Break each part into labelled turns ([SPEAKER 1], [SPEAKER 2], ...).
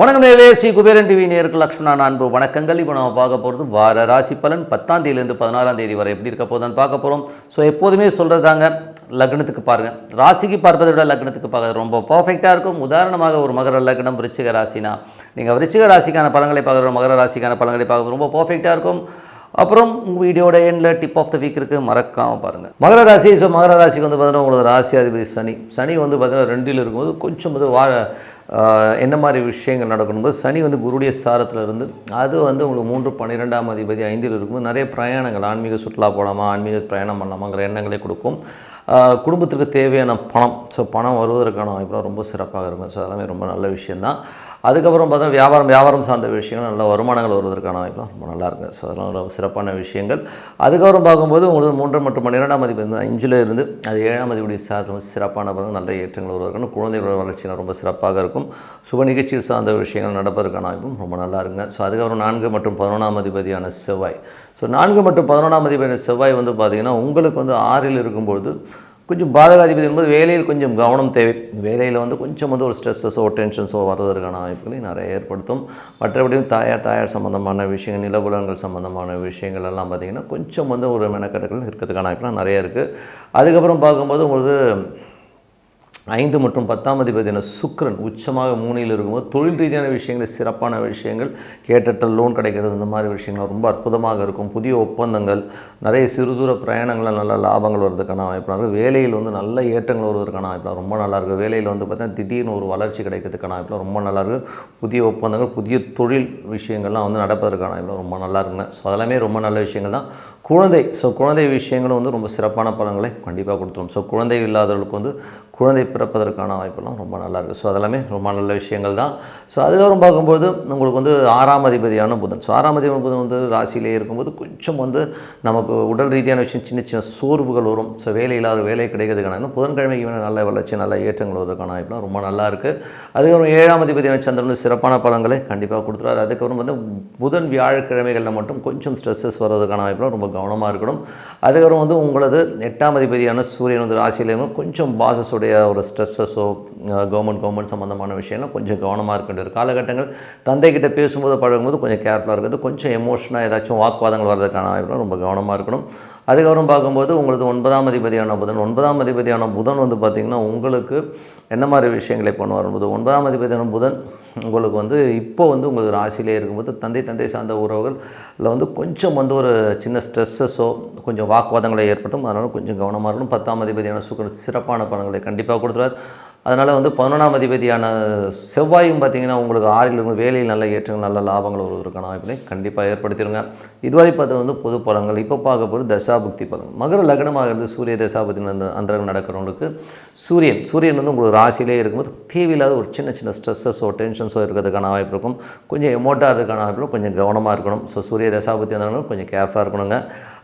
[SPEAKER 1] வணக்கம் நேரே ஸ்ரீ குபேரன் டிவி நேருக்கு லக்ஷ்மணா அன்பு வணக்கங்கள். இப்போ நம்ம பார்க்க போகிறது வார ராசி பலன் பத்தாம் தேதியிலேருந்து பதினாறாம் தேதி வரை எப்படி இருக்க போதான்னு பார்க்க போகிறோம். ஸோ எப்போதுமே சொல்கிறது தாங்க லக்னத்துக்கு பாருங்கள் ராசிக்கு பார்ப்பதை விட லக்னத்துக்கு பார்க்கறது ரொம்ப பர்ஃபெக்டாக இருக்கும். உதாரணமாக ஒரு மகர லக்னம் ரிச்சிக ராசினா. நீங்கள் ரிச்சிக ராசிக்கான பலன்களை பார்க்குற மகர ராசிக்கான பலன்களை பார்க்குறது ரொம்ப பர்ஃபெக்டாக இருக்கும். அப்புறம் உங்கள் வீடியோட எண்டில் டிப் ஆஃப் த வீக் இருக்குது மறக்காமல் பாருங்கள் மகர ராசி ஸோ மகர ராசிக்கு வந்து பார்த்தீங்கன்னா உங்களோட ராசி அதிபதி சனி. சனி வந்து பார்த்தீங்கன்னா ரெண்டில் இருக்கும்போது கொஞ்சம் வந்து வா என்ன மாதிரி விஷயங்கள் நடக்கணும்போது சனி வந்து குருடைய சாரத்தில் இருந்து அது வந்து உங்களுக்கு மூன்று பன்னிரெண்டாம் அதிபதி ஐந்தில் இருக்கும்போது நிறைய பிரயாணங்கள் ஆன்மீக சுற்றுலா போகலாமா ஆன்மீக பிரயாணம் பண்ணலாமாங்கிற எண்ணங்களை கொடுக்கும். குடும்பத்துக்கு குடும்பத்திற்கு தேவையான பணம். ஸோ பணம் வருவதற்கான வாய்ப்புலாம் ரொம்ப சிறப்பாக இருக்கும். ஸோ அதெல்லாமே ரொம்ப நல்ல விஷயந்தான் அதுக்கப்புறம் பார்த்தா வியாபாரம் வியாபாரம் சார்ந்த விஷயங்கள் நல்ல வருமானங்கள் வருவதற்கான வாய்ப்புலாம் ரொம்ப நல்லா இருக்குது ஸோ அதெல்லாம் ரொம்ப சிறப்பான விஷயங்கள். அதுக்கப்புறம் பார்க்கும்போது உங்களுக்கு மூன்று மற்றும் பன்னிரெண்டாம் மதிப்பு வந்து அஞ்சில் இருந்து அது ஏழாம் மதிப்புடைய சார் ரொம்ப சிறப்பான பிறகு நல்ல ஏற்றங்கள் வருவதற்கான குழந்தைகளோட வளர்ச்சிகள் ரொம்ப சிறப்பாக இருக்கும். சுப நிகழ்ச்சியில் சார்ந்த விஷயங்கள் நடப்பதற்கான வாய்ப்பும் ரொம்ப நல்லா இருக்குங்க. ஸோ அதுக்கப்புறம் நான்கு மற்றும் பதினொன்றாம் அதிபதியான செவ்வாய். ஸோ நான்கு மற்றும் பதினொன்றாம் அதிபதியான செவ்வாய் வந்து பார்த்திங்கன்னா உங்களுக்கு வந்து ஆறில் இருக்கும்போது கொஞ்சம் பாதகாதிபதி என்பது வேலையில் கொஞ்சம் கவனம் தேவை. வேலையில் வந்து கொஞ்சம் வந்து ஒரு ஸ்ட்ரெஸ்ஸஸோ டென்ஷன்ஸோ வருவதற்கான வாய்ப்புகளை நிறைய ஏற்படுத்தும். மற்றபடியும் தாயார் தாயார் சம்மந்தமான விஷயங்கள் நிலபுலங்கள் சம்மந்தமான விஷயங்கள் எல்லாம் பார்த்திங்கன்னா கொஞ்சம் வந்து ஒரு மெனக்கட்டுகள் இருக்கிறதுக்கான வாய்ப்புலாம் நிறைய இருக்குது அதுக்கப்புறம் பார்க்கும்போது உங்களுக்கு ஐந்து மற்றும் பத்தாம் அதிபதியான சுக்ரன் உச்சமாக மூணில் இருக்கும்போது தொழில் ரீதியான விஷயங்கள் சிறப்பான விஷயங்கள் கேட்ட லோன் கிடைக்கிறது இந்த மாதிரி விஷயங்கள் ரொம்ப அற்புதமாக இருக்கும். புதிய ஒப்பந்தங்கள் நிறைய சிறு தூர பிரயாணங்களில் நல்ல லாபங்கள் வருவதற்கான வாய்ப்பாக இருக்குது வேலையில் வந்து நல்ல ஏற்றங்கள் வருவதற்கான வாய்ப்பாக ரொம்ப நல்லாயிருக்கு வேலையில் வந்து பார்த்தீங்கன்னா திடீர்னு ஒரு வளர்ச்சி கிடைக்கிறதுக்கான வாய்ப்பில் ரொம்ப நல்லாயிருக்கு புதிய ஒப்பந்தங்கள் புதிய தொழில் விஷயங்கள்லாம் வந்து நடப்பதற்கான வாய்ப்பில் ரொம்ப நல்லா இருக்குங்க. ஸோ அதெல்லாமே ரொம்ப நல்ல விஷயங்கள் தான். குழந்தை ஸோ குழந்தை விஷயங்களும் வந்து ரொம்ப சிறப்பான பலன்களை கண்டிப்பாக கொடுத்துரும். ஸோ குழந்தை இல்லாதவர்களுக்கு வந்து குழந்தை பிறப்பதற்கான வாய்ப்பெல்லாம் ரொம்ப நல்லா இருக்குது ஸோ அதெல்லாமே ரொம்ப நல்ல விஷயங்கள் தான். ஸோ அதுக்கப்புறம் பார்க்கும்போது உங்களுக்கு வந்து ஆறாம் அதிபதியான புதன். ஸோ ஆறாம் அதிபதி புதன் வந்து ராசியிலே இருக்கும்போது கொஞ்சம் வந்து நமக்கு உடல் ரீதியான விஷயம் சின்ன சின்ன சோர்வுகள் வரும். ஸோ வேலை இல்லாத வேலை கிடைக்கிறதுக்கான இன்னும் புதன்கிழமைக்கு வேணும் நல்ல வளர்ச்சி நல்ல ஏற்றங்கள் வருவதற்கான வாய்ப்புலாம் ரொம்ப நல்லா இருக்குது அதுக்கப்புறம் ஏழாம் அதிபதியான சந்திரன் சிறப்பான பலன்களை கண்டிப்பாக கொடுத்துருவாரு. அதுக்கப்புறம் வந்து புதன் வியாழக்கிழமைகளில் மட்டும் கொஞ்சம் ஸ்ட்ரெஸ்ஸஸ் வர்றதுக்கான வாய்ப்புலாம் ரொம்ப கவனமாக இருக்கணும். அதுக்கப்புறம் வந்து உங்களது எட்டாம் அதிபதியான சூரியன் வந்து ராசியிலேயும் கொஞ்சம் பாசஸுடைய ஒரு ஸ்ட்ரெஸ்ஸஸோ கவர்மெண்ட் கவர்மெண்ட் சம்மந்தமான விஷயம்லாம் கொஞ்சம் கவனமாக இருக்க வேண்டிய ஒரு காலகட்டங்கள். தந்தைக்கிட்ட பேசும்போது பழகும்போது கொஞ்சம் கேர்ஃபுல்லாக இருக்கிறது. கொஞ்சம் எமோஷனாக ஏதாச்சும் வாக்குவாதங்கள் வர்றதுக்கான வாய்ப்புலாம் ரொம்ப கவனமாக இருக்கணும். அதுக்கப்புறம் பார்க்கும்போது உங்களுக்கு ஒன்பதாம் அதிபதியான புதன். ஒன்பதாம் அதிபதியான புதன் வந்து பார்த்திங்கன்னா உங்களுக்கு என்ன மாதிரி விஷயங்களை பண்ணுவார்? என்பது ஒன்பதாம் அதிபதியான புதன் உங்களுக்கு வந்து இப்போ வந்து உங்களுக்கு ராசியிலே இருக்கும்போது தந்தை தந்தை சார்ந்த உறவுகளில் வந்து கொஞ்சம் வந்து ஒரு சின்ன ஸ்ட்ரெஸ்ஸஸோ கொஞ்சம் வாக்குவாதங்களை ஏற்படுத்தும். அதனால் கொஞ்சம் கவனமாக இருக்கணும். பத்தாம் அதிபதியான சுக்கரன் சிறப்பான பலன்களை கண்டிப்பாக கொடுத்துருவார். அதனால் வந்து பதினொன்றாம் அதிபதியான செவ்வாயும் பார்த்திங்கன்னா உங்களுக்கு ஆறில் இருக்கும் வேலையில் நல்ல ஏற்றங்கள் நல்ல லாபங்கள் வருவதற்கான வாய்ப்பினை கண்டிப்பாக ஏற்படுத்திடுங்க. இதுவரை பார்த்து வந்து பொது பலங்கள் இப்போ பார்க்க போகிறது தசாபுக்தி பலன். மகர லக்னமாக இருந்து சூரிய தசாபுக்தி அந்த அந்தரங்கம் நடக்கிறவங்களுக்கு சூரியன் சூரியன் வந்து உங்களுக்கு ராசியிலே இருக்கும்போது தேவையில்லாத ஒரு சின்ன சின்ன ஸ்ட்ரெஸ்ஸஸோ டென்ஷன்ஸோ இருக்கிறதுக்கான வாய்ப்பு இருக்கும். கொஞ்சம் எமோட்டாக இருக்கிறதுக்கான வாய்ப்பு இருக்கும். கொஞ்சம் கவனமாக இருக்கணும். ஸோ சூரிய தசாபுக்தி அந்த கொஞ்சம் கேர்ஃபுல்லாக இருக்கணுங்க.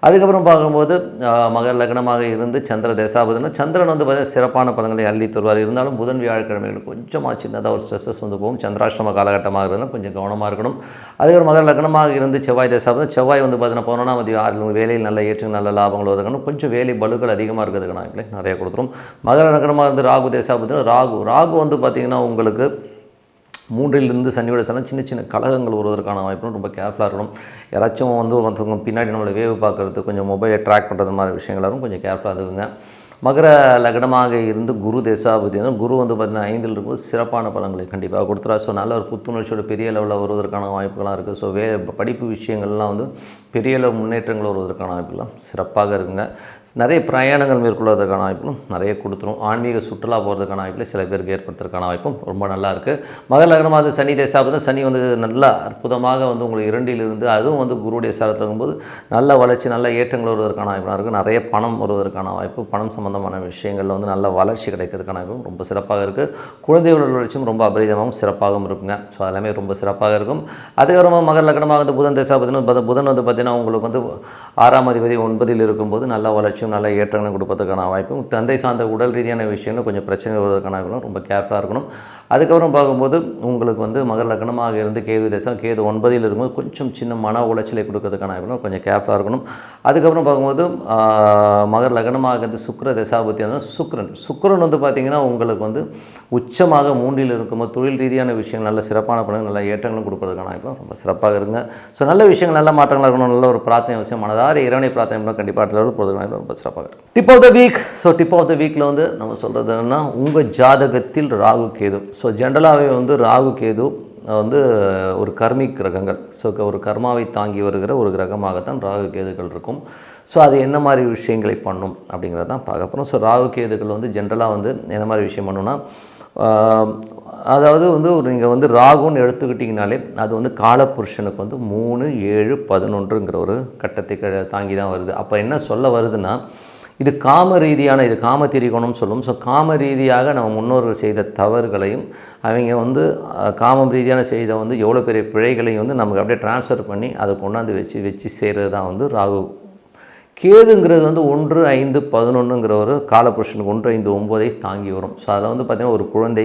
[SPEAKER 1] அதுக்கப்புறம் பார்க்கும்போது மகர் லக்னமாக இருந்து சந்திர தசாபதினா சந்திரன் வந்து பார்த்தீங்கன்னா சிறப்பான பலன்களை அள்ளி தருவார். இருந்தாலும் புதன் வியாழக்கிழமைகள் கொஞ்சமாக சின்னதாக ஒரு ஸ்ட்ரெஸ்ஸஸ் வந்து போகும். சந்திராஷ்டம காலகட்டமாக இருந்தாலும் கொஞ்சம் கவனமாக இருக்கணும். அதுக்கப்புறம் மகர் லக்னமாக இருந்து செவ்வாய் தசாபதி செவ்வாய் வந்து பார்த்தீங்கன்னா பதினொன்றாம் தேதி வேலையில் நல்ல ஏற்று நல்ல லாபங்கள் வருதுக்கணும் கொஞ்சம் வேலை பலுக்கள் அதிகமாக இருக்கிறதுக்கு வாய்ப்புகளை நிறைய கொடுத்துரும் மகர லக்னமாக இருந்து ராகு தசாபதினா ராகு ராகு வந்து பார்த்திங்கன்னா உங்களுக்கு மூன்றிலிருந்து சனியோட சனம் சின்ன சின்ன கழகங்கள் வருவதற்கான வாய்ப்பும் ரொம்ப கேர்ஃபுல்லாக இருக்கணும். யாராச்சும் வந்து ஒருத்தவங்க பின்னாடி நம்மளை வேவு பார்க்குறது கொஞ்சம் மொபைலை ட்ராக் பண்ணுறது மாதிரி விஷயங்களும் கொஞ்சம் கேர்ஃபுல்லாக இருக்குங்க மகர லக்னமாக இருந்து குரு தேசாபதி வந்து குரு வந்து பார்த்திங்கன்னா ஐந்தில் இருக்கும்போது சிறப்பான பலன்களை கண்டிப்பாக கொடுத்துறா ஸோ நல்ல ஒரு புத்துணர்ச்சியோட பெரிய லெவலில் வருவதற்கான வாய்ப்புகள்லாம் இருக்குது ஸோ வே படிப்பு விஷயங்கள்லாம் வந்து பெரிய அளவு முன்னேற்றங்கள் வருவதற்கான வாய்ப்புகள்லாம் சிறப்பாக இருக்குங்க. நிறைய பிரயாணங்கள் மேற்கொள்வதற்கான வாய்ப்பும் நிறைய கொடுத்துரும். ஆன்மீக சுற்றுலா போகிறதுக்கான வாய்ப்பில் சில பேருக்கு ஏற்படுத்துறதுக்கான வாய்ப்பும் ரொம்ப நல்லா இருக்குது மகர லக்னமாக சனி தேசாபதி சனி வந்து நல்லா அற்புதமாக வந்து உங்களுக்கு இரண்டிலிருந்து அதுவும் வந்து குருடைய சாரத்தில் இருக்கும்போது நல்ல வளர்ச்சி நல்ல ஏற்றங்கள் வருவதற்கான வாய்ப்பாக இருக்குது நிறைய பணம் வருவதற்கான வாய்ப்பு பணம் சம்பந்தமான விஷயங்களில் வந்து நல்ல வளர்ச்சி கிடைக்கிறதுக்கான ரொம்ப சிறப்பாக இருக்குது குழந்தைகளோட வளர்ச்சியும் ரொம்ப அபரிதமாகவும் சிறப்பாகவும் இருக்குங்க. ஸோ எல்லாமே ரொம்ப சிறப்பாக இருக்கும். அதுக்கப்புறமா மகர லக்னமாக வந்து புதன் தேசாபதினு புதன் வந்து பார்த்திங்கன்னா உங்களுக்கு வந்து ஆறாம் அதிபதி ஒன்பதில் இருக்கும்போது நல்ல வளர்ச்சியும் நல்ல ஏற்றங்களும் கொடுப்பதற்கான வாய்ப்பும் தந்தை சார்ந்த உடல் ரீதியான விஷயங்கள் கொஞ்சம் பிரச்சனை வருவதற்கான ரொம்ப கேர்ஃபுல்லாக இருக்கணும். அதுக்கப்புறம் பார்க்கும்போது உங்களுக்கு வந்து மகர லக்னமாக இருந்து கேது தேசம் கேது ஒன்பதில் இருக்கும்போது கொஞ்சம் சின்ன மன உளைச்சலை கொடுக்கறதுக்கான கொஞ்சம் கேர்ஃபுல்லாக இருக்கணும். அதுக்கப்புறம் பார்க்கும்போது மகர லக்னமாக இருந்து சுக்கர தசாபத்தியான சுக்ரன் சுக்ரன் வந்து பார்த்திங்கன்னா உங்களுக்கு வந்து உச்சமாக மூன்றில் இருக்கும்போது தொழில் ரீதியான விஷயங்கள் நல்ல சிறப்பான பலன்கள் நல்ல ஏற்றங்களும் கொடுப்பதற்கான இப்போ ரொம்ப சிறப்பாக இருங்க ஸோ நல்ல விஷயங்கள் நல்ல மாற்றங்கள் இருக்கணும் நல்ல ஒரு பிரார்த்தனை விஷயம் மனதார இறைவனை பிரார்த்தனை பண்ண கண்டிப்பாக அடுத்த போகிறதுக்கான ரொம்ப சிறப்பாக இருக்கும். Tip of the week so tip of the வீக்கில் வந்து நம்ம சொல்கிறது என்னன்னா உங்கள் ஜாதகத்தில் ராகு கேது. ஸோ ஜென்ரலாகவே வந்து ராகு கேது வந்து ஒரு கர்மிக் கிரகங்கள். ஸோ ஒரு கர்மாவை தாங்கி வருகிற ஒரு கிரகமாகத்தான் ராகு கேதுகள் இருக்கும். ஸோ அது என்ன மாதிரி விஷயங்களை பண்ணும் அப்படிங்கிறது தான் பார்க்க போகிறோம் ஸோ ராகு கேதுகள் வந்து ஜென்ரலாக வந்து என்ன மாதிரி விஷயம் பண்ணுன்னா அதாவது வந்து ஒரு நீங்கள் வந்து ராகுன்னு எடுத்துக்கிட்டிங்கனாலே அது வந்து காலப்புருஷனுக்கு வந்து மூணு ஏழு பதினொன்றுங்கிற ஒரு கட்டத்தை தாங்கி தான் வருது. அப்போ என்ன சொல்ல வருதுன்னா இது காம ரீதியான இது காம திரிகோணம் சொல்லும். ஸோ காம ரீதியாக நம்ம முன்னோர்கள் செய்த தவறுகளையும் அவங்க வந்து காமம் ரீதியான செய்த வந்து எவ்வளோ பெரிய பிழைகளையும் வந்து நமக்கு அப்படியே ட்ரான்ஸ்ஃபர் பண்ணி அதை கொண்டாந்து வச்சு வச்சு செய்கிறது தான் வந்து ராகு கேதுங்கிறது வந்து ஒன்று ஐந்து பதினொன்றுங்கிற ஒரு காலபுருஷனுக்கு ஒன்று ஐந்து ஒம்போதை தாங்கி வரும். ஸோ அதில் வந்து பார்த்திங்கன்னா ஒரு குழந்தை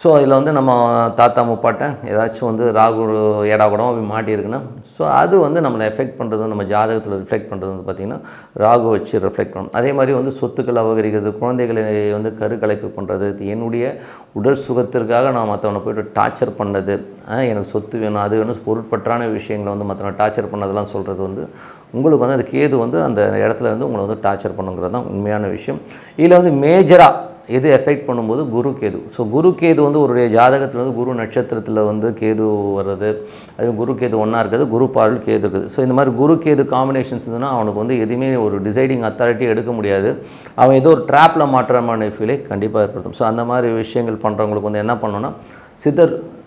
[SPEAKER 1] ஸோ அதில் வந்து நம்ம தாத்தா முப்பாட்டை ஏதாச்சும் வந்து ராகு ஏடா கூட அப்படி மாட்டியிருக்குன்னா ஸோ அது வந்து நம்மளை எஃபெக்ட் பண்ணுறது நம்ம ஜாதகத்தில் ரிஃப்ளெக்ட் பண்ணுறது வந்து பார்த்திங்கன்னா ராகு வச்சு ரிஃப்ளெக்ட் பண்ணணும். அதே மாதிரி வந்து சொத்துக்கள் அபகரிக்கிறது குழந்தைகளை வந்து கருக்கலைப்பு பண்ணுறது என்னுடைய உடல் சுகத்திற்காக நான் மற்றவனை போய்ட்டு டார்ச்சர் பண்ணது எனக்கு சொத்து வேணும் அது வேணும் பொருட்பற்றான விஷயங்களை வந்து மற்றவனை டார்ச்சர் பண்ணதெல்லாம் சொல்கிறது வந்து உங்களுக்கு வந்து அது கேது வந்து அந்த இடத்துல வந்து உங்களை வந்து டார்ச்சர் பண்ணுங்கிறது தான் உண்மையான விஷயம். இதில் வந்து மேஜராக எது எஃபெக்ட் பண்ணும்போது குரு கேது. ஸோ குரு கேது வந்து ஒரு ஜாதகத்தில் வந்து குரு நட்சத்திரத்தில் வந்து கேது வர்றது அது குரு கேது ஒன்றா இருக்குது குரு பார்வல் கேது இருக்குது. ஸோ இந்த மாதிரி குரு கேது காம்பினேஷன்ஸ் இருந்ததுன்னா அவனுக்கு வந்து எதுவுமே ஒரு டிசைடிங் அத்தாரிட்டி எடுக்க முடியாது. அவன் ஏதோ ஒரு ட்ராப்பில் மாற்றமான ஃபீலை கண்டிப்பாக ஏற்படுத்தும். ஸோ அந்த மாதிரி விஷயங்கள் பண்ணுறவங்களுக்கு வந்து என்ன பண்ணோன்னா சித்தர்